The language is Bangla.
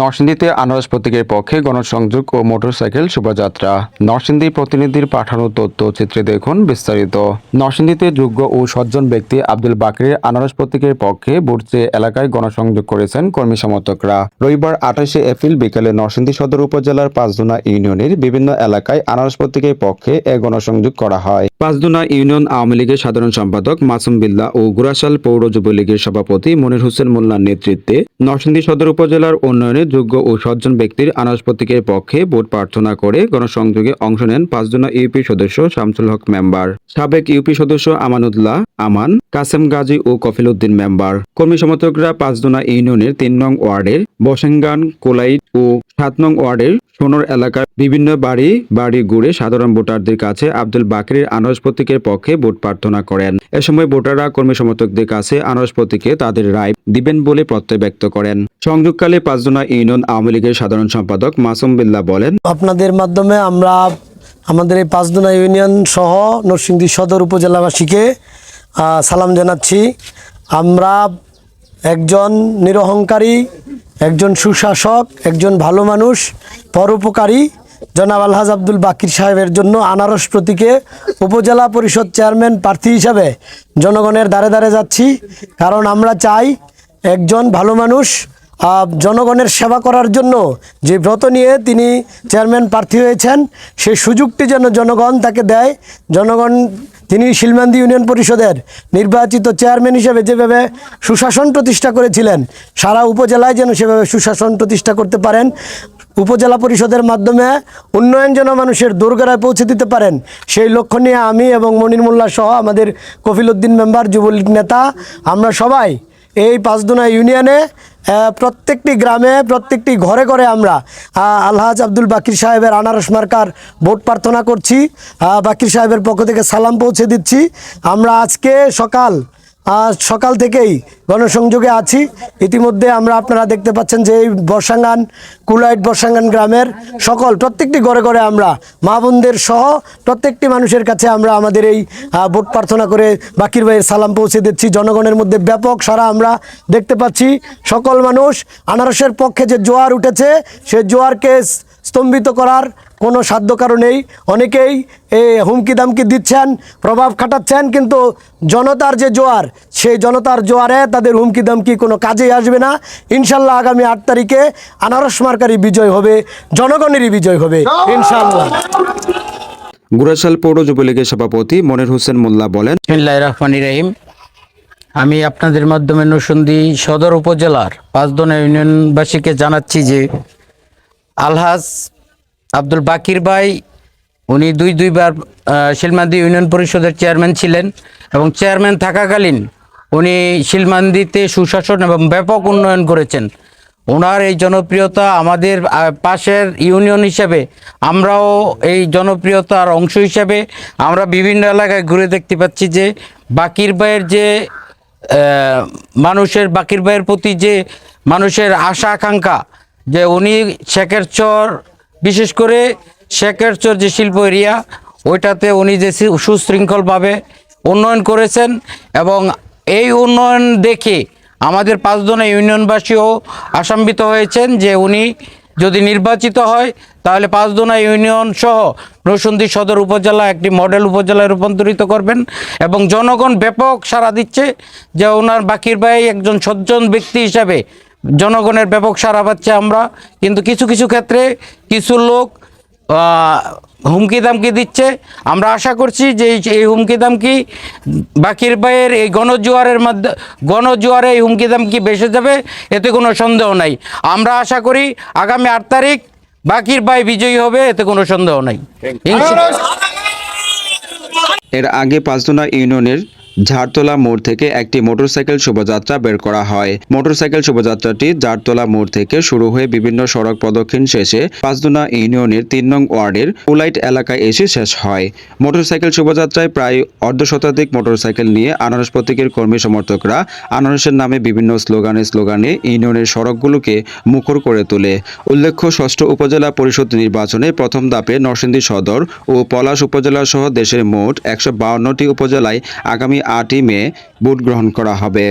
নরসিংদীতে আনারস প্রতীকের পক্ষে গণসংযোগ ও মোটরসাইকেল শোভাযাত্রা। নরসিংদী প্রতিনিধির পাঠানো তথ্যচিত্রে দেখুন বিস্তারিত। নরসিংদীতে যোগ্য ও সজ্জন ব্যক্তি আব্দুল বাকরের আনারস প্রতীকের পক্ষে বুটচে এলাকায় গণসংযোগ করেছেন কর্মী সমর্থকরা। রবিবার আঠাশে এপ্রিল বিকেলে নরসিংদী সদর উপজেলার পাঁচদুনা ইউনিয়নের বিভিন্ন এলাকায় আনারস প্রতীকের পক্ষে এ গণসংযোগ করা হয়। পাঁচদুনা ইউনিয়ন আওয়ামী লীগের সাধারণ সম্পাদক মাসুম বিল্লাহ ও গুরাশাল পৌর যুবলীগের সভাপতি মনির হোসেন মোল্লার নেতৃত্বে নরসিংদী সদর উপজেলার উন্নয়নে যোগ্য ও সজ্জন ব্যক্তির আনারস প্রতীকের পক্ষে ভোট প্রার্থনা করে গণসংযোগে অংশ নেন পাঁচজনা ইউপি সদস্য, শামসুল হক মেম্বার। সাবেক ইউপি সদস্য আমানুল্লাহ আমান, কাসেম গাজী ও কফিল উদ্দিন মেম্বার। কর্মী সমর্থকরা পাঁচদোনা ইউনিয়নের তিন নং ওয়ার্ডের বসেঙ্গান কোলাইট ও সাত নং ওয়ার্ডের সোনর এলাকার বিভিন্ন বাড়ি বাড়ি ঘুরে সাধারণ ভোটারদের কাছে আব্দুল বাকরির আনারস প্রতীকের পক্ষে ভোট প্রার্থনা করেন। এ সময় ভোটাররা কর্মী সমর্থকদের কাছে আনারস প্রতীকে তাদের রায় দিবেন বলে প্রত্যয় ব্যক্ত করেন। সংযোগকালে পাঁচজনা ইউনিয়ন আওয়ামী লীগের সাধারণ সম্পাদক মাসুম বিল্লাহ বলেন, আপনাদের মাধ্যমে আমরা আমাদের এই পাঁচদোনা ইউনিয়ন সহ নরসিংদী সদর উপজেলাবাসীকে সালাম জানাচ্ছি। আমরা একজন নিরহংকারী, একজন সুশাসক, একজন ভালো মানুষ, পরোপকারী। জনাব আলহাজ আব্দুল বাকির সাহেবের জন্য আনারস প্রতীকে উপজেলা পরিষদ চেয়ারম্যান প্রার্থী হিসাবে জনগণের দ্বারে দ্বারে যাচ্ছি। কারণ আমরা চাই একজন ভালো মানুষ জনগণের সেবা করার জন্য যে ব্রত নিয়ে তিনি চেয়ারম্যান প্রার্থী হয়েছেন সেই সুযোগটি যেন জনগণ তাকে দেয়। জনগণ, তিনি শিলমান্দি ইউনিয়ন পরিষদের নির্বাচিত চেয়ারম্যান হিসেবে যেভাবে সুশাসন প্রতিষ্ঠা করেছিলেন, সারা উপজেলায় যেন সেভাবে সুশাসন প্রতিষ্ঠা করতে পারেন, উপজেলা পরিষদের মাধ্যমে উন্নয়ন যেন মানুষের দোরগোড়ায় পৌঁছে দিতে পারেন, সেই লক্ষ্য নিয়ে আমি এবং মনির মোল্লা সহ আমাদের কফিল উদ্দিন মেম্বার, যুবলীগ নেতা, আমরা সবাই এই পাঁচদুনা ইউনিয়নে প্রত্যেকটি গ্রামে, প্রত্যেকটি ঘরে ঘরে আমরা আলহাজ আব্দুল বাকির সাহেবের আনারস মার্কার ভোট প্রার্থনা করছি। বাকির সাহেবের পক্ষ থেকে সালাম পৌঁছে দিচ্ছি। আমরা আজকে সকাল আজ সকাল থেকেই গণসংযোগে আছি। ইতিমধ্যে আমরা আপনারা দেখতে পাচ্ছেন যে এই বর্ষাঙ্গান, কুলাইট বর্ষাঙ্গান গ্রামের সকল, প্রত্যেকটি ঘরে ঘরে আমরা, মা বোনদের সহ প্রত্যেকটি মানুষের কাছে আমরা আমাদের এই ভোট প্রার্থনা করে বাকির ভাইয়ের সালাম পৌঁছে দিচ্ছি। জনগণের মধ্যে ব্যাপক সারা আমরা দেখতে পাচ্ছি। সকল মানুষ, আনারসের পক্ষে যে জোয়ার উঠেছে, সে জোয়ারকে স্তম্ভিত করার কোনো সাধ্য কারণেই অনেকেই এ হুমকি দামকি দিচ্ছেন প্রভাব খাটাচ্ছেন কিন্তু জনতার যে জোয়ার সেই জনতার জোয়ারে তাদের হুমকি দামকি কোনো কাজেই আসবে না। ইনশাল্লাহ আগামী আট তারিখে আনারস মার্কারি বিজয় হবে জনগণেরই বিজয় হবে। ইনশাল্লাহ। গুরাশাল পৌর যুবলীগের সভাপতি মনির হোসেন মোল্লা বলেন রহমান রহিম। আমি আপনাদের মাধ্যমে নসুন্দি সদর উপজেলার পাঁচদনা ইউনিয়নবাসীকে জানাচ্ছি যে আলহাজ আব্দুল বাকির ভাই, উনি দুই দুইবার শিলমান্দি ইউনিয়ন পরিষদের চেয়ারম্যান ছিলেন এবং চেয়ারম্যান থাকাকালীন উনি শিলমান্দিতে সুশাসন এবং ব্যাপক উন্নয়ন করেছেন। ওনার এই জনপ্রিয়তা আমাদের পাশের ইউনিয়ন হিসেবে, আমরাও এই জনপ্রিয়তার অংশ হিসেবে আমরা বিভিন্ন এলাকায় ঘুরে দেখতে পাচ্ছি যে বাকির ভাইয়ের যে মানুষের, বাকির ভাইয়ের প্রতি যে মানুষের আশা, আকাঙ্ক্ষা, যে উনি শেখের চর বিশেষ করে শেখের চর যে শিল্প এরিয়া, ওইটাতে উনি যে সুশৃঙ্খলভাবে উন্নয়ন করেছেন এবং এই উন্নয়ন দেখে আমাদের পাঁচজনে ইউনিয়নবাসীও আশান্বিত হয়েছেন যে উনি যদি নির্বাচিত হয়, তাহলে পাঁচদোনা ইউনিয়ন সহ নরসিংদী সদর উপজেলা একটি মডেল উপজেলায় রূপান্তরিত করবেন এবং জনগণ ব্যাপক সাড়া দিচ্ছে যে ওনার বাকির ভাই একজন সজ্জন ব্যক্তি হিসাবে জনগণের ব্যাপক সাড়া পাচ্ছে আমরা। কিন্তু কিছু কিছু ক্ষেত্রে কিছু লোক হুমকি দামকি দিচ্ছে। আমরা আশা করছি যে এই- এই হুমকি দামকি বাকির ভাইয়ের এই গণজোয়ারের মধ্যে গণজোয়ারে এই হুমকি দামকি বেসে যাবে এতে কোনো সন্দেহ নাই। আমরা আশা করি আগামী আট তারিখ বাকির ভাই বিজয়ী হবে এতে কোনো সন্দেহ নাই। এর আগে পাঁচদোনা ইউনিয়নের ঝাড়তলা মোড় থেকে একটি মোটরসাইকেল শোভাযাত্রা বের করা হয়। মোটরসাইকেল শোভাযাত্রাটি ঝাড়তলা মোড় থেকে শুরু হয়ে বিভিন্ন সড়ক প্রদক্ষিণ শেষে পাঁচদোনা ইউনিয়নের তিন নং ওয়ার্ডের উলাইট এলাকায় এসে শেষ হয়। মোটরসাইকেল শোভাযাত্রায় প্রায় অর্ধ শতাধিক মোটরসাইকেল নিয়ে আনারস প্রতীকের কর্মী সমর্থকরা আনারসের নামে বিভিন্ন স্লোগানে স্লোগানে ইউনিয়নের সড়কগুলোকে মুখর করে তোলে। উল্লেখ্য, ষষ্ঠ উপজেলা পরিষদ নির্বাচনে প্রথম ধাপে নরসিংদী সদর ও পলাশ উপজেলা সহ দেশের মোট একশো উপজেলায় আগামী আটই মে ভোট গ্রহণ করা হবে।